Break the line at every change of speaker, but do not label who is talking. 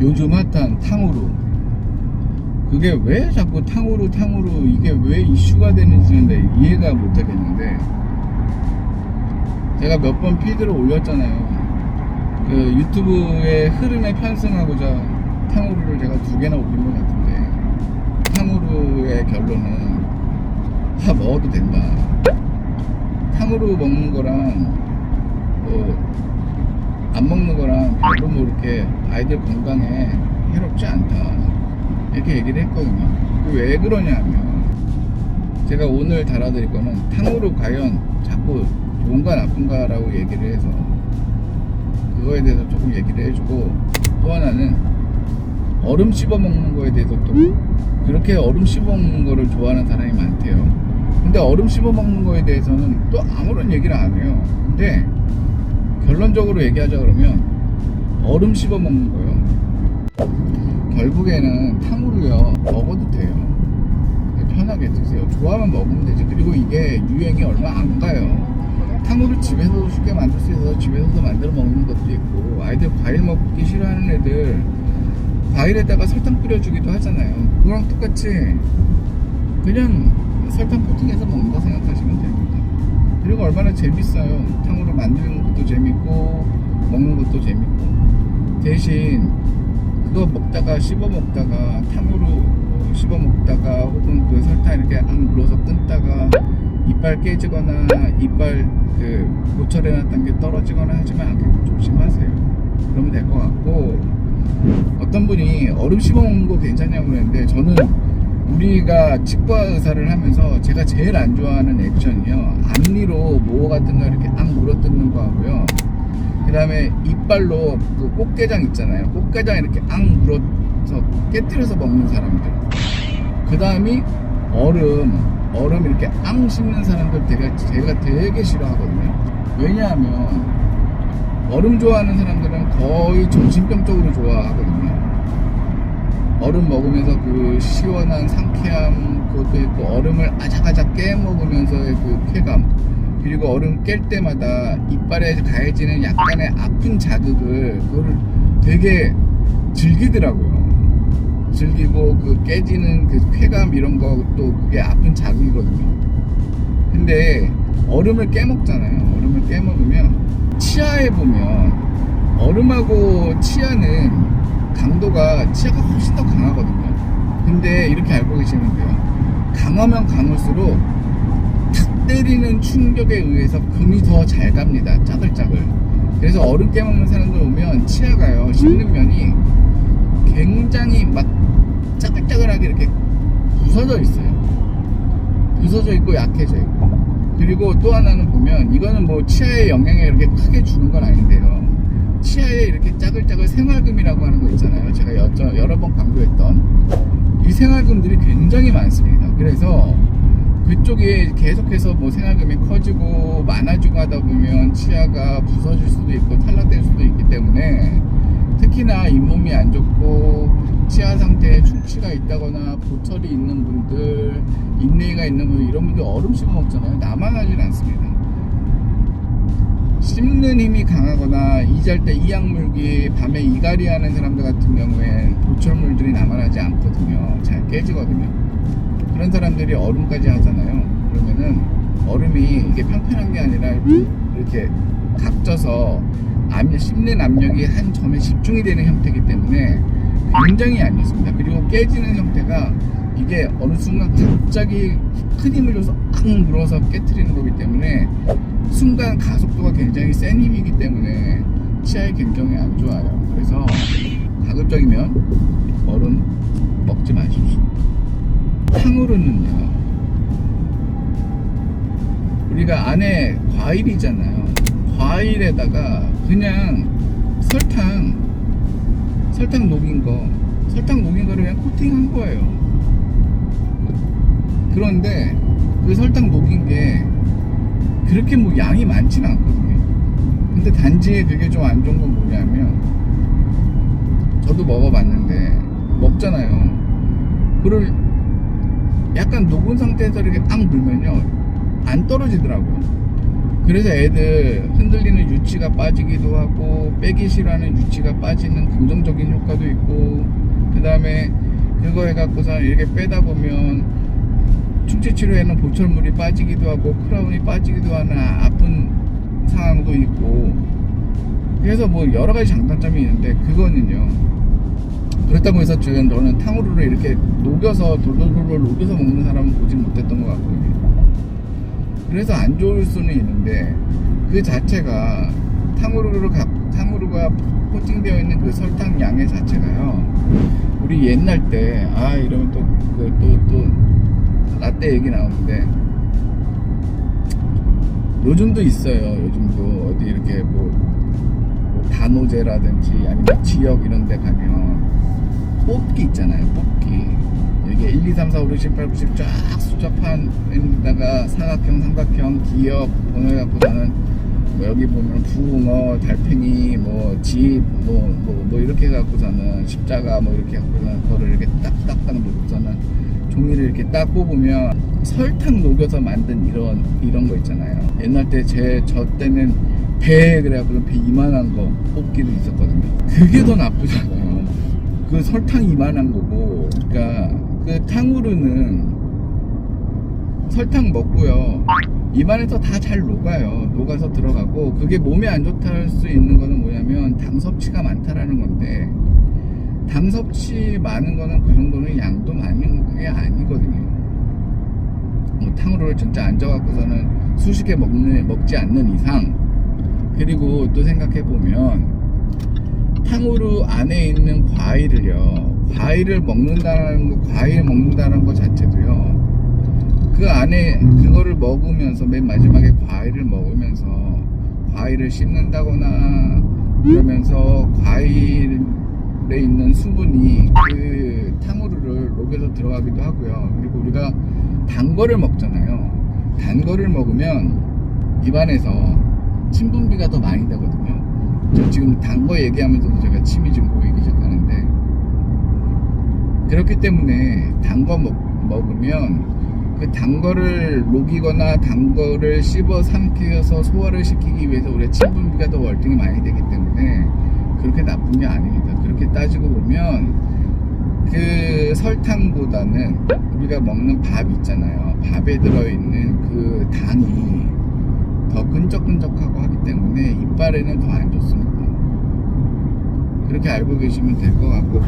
요즘 핫한 탕후루. 그게 왜 자꾸 탕후루 탕후루 이게 왜 이슈가 되는지는 내 이해가 못하겠는데. 제가 몇 번 피드를 올렸잖아요. 그 유튜브의 흐름에 편승하고자 탕후루를 제가 두 개나 올린 것 같은데. 탕후루의 결론은 다 먹어도 된다. 탕후루 먹는 거랑 뭐 안 먹는 거랑 별로 뭐 이렇게 아이들 건강에 해롭지 않다. 이렇게 얘기를 했거든요. 그왜 그러냐면 제가 오늘 달아드릴 거는 탕후루 과연 자꾸 좋은가 나쁜가 라고 얘기를 해서 그거에 대해서 조금 얘기를 해주고 또 하나는 얼음 씹어 먹는 거에 대해서 또 그렇게 얼음 씹어 먹는 거를 좋아하는 사람이 많대요. 근데 얼음 씹어 먹는 거에 대해서는 또 아무런 얘기를 안 해요. 근데 결론적으로 얘기하자 그러면 얼음 씹어 먹는 거요. 결국에는 탕후루요 먹어도 돼요. 편하게 드세요. 좋아하면 먹으면 되지. 그리고 이게 유행이 얼마 안 가요. 탕후루 집에서도 쉽게 만들 수 있어서 집에서도 만들어 먹는 것도 있고 아이들 과일 먹기 싫어하는 애들 과일에다가 설탕 뿌려주기도 하잖아요. 그거랑 똑같이 그냥 설탕 코팅해서 먹는다 생각하시면 됩니다. 그리고 얼마나 재밌어요. 탕후루 만드는 것도 재밌고 먹는 것도 재밌고 대신 그거 먹다가 씹어 먹다가 탕후루 씹어 먹다가 혹은 그 설탕 이렇게 악 눌러서 끊다가 이빨 깨지거나 이빨 그 고철해놨던 게 떨어지거나 하지만 조심하세요. 그러면 될 것 같고 어떤 분이 얼음 씹어 먹는 거 괜찮냐고 그랬는데 저는 우리가 치과 의사를 하면서 제가 제일 안 좋아하는 액션이요. 앞니로 모 같은 거 이렇게 악 물어뜯는 거 하고요. 그 다음에 이빨로 그 꽃게장 있잖아요. 꽃게장 이렇게 악 물어서 깨뜨려서 먹는 사람들. 그 다음이 얼음. 얼음 이렇게 앙 씹는 사람들 제가, 제가 되게 싫어하거든요. 왜냐하면 얼음 좋아하는 사람들은 거의 정신병적으로 좋아하거든요 얼음 먹으면서 그 시원한 상쾌함 그것도 있고 얼음을 아작아작 깨 먹으면서의 그 쾌감 그리고 얼음 깰 때마다 이빨에 가해지는 약간의 아픈 자극을 그거를 되게 즐기더라고요. 즐기고 그 깨지는 그 쾌감 이런 것도 그게 아픈 자극이거든요. 근데 얼음을 깨먹잖아요. 얼음을 깨먹으면 치아에 보면 얼음하고 치아는 강도가 치아가 훨씬 더 강하거든요. 근데 이렇게 알고 계시면 돼요. 강하면 강할수록 탁 때리는 충격에 의해서 금이 더 잘 갑니다. 짜글짜글. 그래서 얼음 깨먹는 사람들 오면 치아가요, 씹는 면이 굉장히 막 짜글짜글하게 이렇게 부서져 있어요. 부서져 있고 약해져 있고. 그리고 또 하나는 보면 이거는 뭐 치아에 영향을 이렇게 크게 주는 건 아닌데요. 치아에 이렇게 짜글짜글 생활금이라고 하는 거 있잖아요. 제가 여러, 여러 번 강조했던 이 생활금들이 굉장히 많습니다. 그래서 그쪽에 계속해서 뭐 생활금이 커지고 많아지고 하다 보면 치아가 부서질 수도 있고 탈락될 수도 있기 때문에 특히나 잇몸이 안 좋고 치아 상태에 충치가 있다거나 보철이 있는 분들, 인내가 있는 분들 이런 분들 얼음 씹어 먹잖아요. 나만 하진 않습니다. 씹는 힘이 강하거나 이잘 때 이약 물기 밤에 이갈이 하는 사람들 같은 경우엔 보철물들이 남아나지 않거든요. 잘 깨지거든요. 그런 사람들이 얼음까지 하잖아요. 그러면은 얼음이 이게 평평한 게 아니라 이렇게 각져서 압력, 씹는 압력이 한 점에 집중이 되는 형태이기 때문에 굉장히 안 좋습니다. 그리고 깨지는 형태가 이게 어느 순간 갑자기 큰 힘을 줘서 악 물어서 깨트리는 거기 때문에 순간 가속도가 굉장히 센 힘이기 때문에 치아에 굉장히 안 좋아요. 그래서 가급적이면 얼음 먹지 마십시오. 탕후루는요. 우리가 안에 과일이잖아요. 과일에다가 그냥 설탕, 설탕 녹인 거, 설탕 녹인 거를 그냥 코팅한 거예요. 그런데 그 설탕 녹인 게 그렇게 뭐 양이 많지는 않거든요. 근데 단지 그게 좀 안 좋은 건 뭐냐면 저도 먹어봤는데 먹잖아요. 그걸 약간 녹은 상태에서 이렇게 딱 물면요 안 떨어지더라고요. 그래서 애들 흔들리는 유치가 빠지기도 하고 빼기 싫어하는 유치가 빠지는 긍정적인 효과도 있고 그 다음에 그거 해갖고서 이렇게 빼다 보면 충치 치료에는 보철물이 빠지기도 하고 크라운이 빠지기도 하는 아- 아픈 상황도 있고. 그래서 뭐 여러 가지 장단점이 있는데 그거는요. 그렇다고 해서 저는 저는 탕후루를 이렇게 녹여서 돌돌돌돌 녹여서 먹는 사람은 보지 못했던 것 같거든요 그래서 안 좋을 수는 있는데 그 자체가 탕후루를 가, 탕후루가 코팅되어 있는 그 설탕 양의 자체가요. 우리 옛날 때 아 이러면 그 또그또 또 라떼 얘기 나오는데 요즘도 있어요. 요즘도 어디 이렇게 뭐, 뭐 단오제라든지 아니면 지역 이런 데 가면 뽑기 있잖아요. 뽑기. 이게 1, 2, 3, 4, 5, 6, 7, 8, 9, 10쫙 수첩한에다가 사각형, 삼각형, 기억 번호 갖고서는 뭐 여기 보면 붕어, 달팽이, 뭐 집, 뭐, 뭐, 뭐 이렇게 갖고서는 십자가 뭐 이렇게 갖고서는 그거를 이렇게 딱딱딱 놓고서는 종이를 이렇게 딱 뽑으면 설탕 녹여서 만든 이런 이런 거 있잖아요. 옛날 때 제 저 때는 배 그래갖고 배 이만한 거 뽑기도 있었거든요. 그게 더 나쁘잖아요. 그 설탕 이만한 거고, 그러니까 그 탕후루는 설탕 먹고요. 입안에서 다 잘 녹아요. 녹아서 들어가고 그게 몸에 안 좋다 할 수 있는 거는 뭐냐면 당 섭취가 많다라는 건데 당 섭취 많은 거는 그 정도는 양도 많은 게 아니거든요. 뭐 탕후루를 진짜 앉아갖고서는 수식에 먹는 먹지 않는 이상 그리고 또 생각해 보면 탕후루 안에 있는 과일을요 과일을 먹는다는 거 과일 먹는다는 거 자체도요 그 안에 그거를 먹으면서 맨 마지막에 과일을 먹으면서 과일을 씹는다거나 그러면서 과일 에 있는 수분이 그 탕후루를 녹여서 들어가기도 하고요. 그리고 우리가 단 거를 먹잖아요. 단 거를 먹으면 입안에서 침분비가 더 많이 되거든요. 저 지금 단 거 얘기하면서도 제가 침이 좀 고이기 시작하는데. 그렇기 때문에 단 거 먹으면 그 단 거를 녹이거나 단 거를 씹어 삼켜서 소화를 시키기 위해서 우리가 침분비가 더 월등히 많이 되기 때문에 그렇게 나쁜 게 아닙니다. 그렇게 따지고 보면 그 설탕보다는 우리가 먹는 밥 있잖아요. 밥에 들어있는 그 당이 더 끈적끈적하고 하기 때문에 이빨에는 더 안 좋습니다. 그렇게 알고 계시면 될 것 같고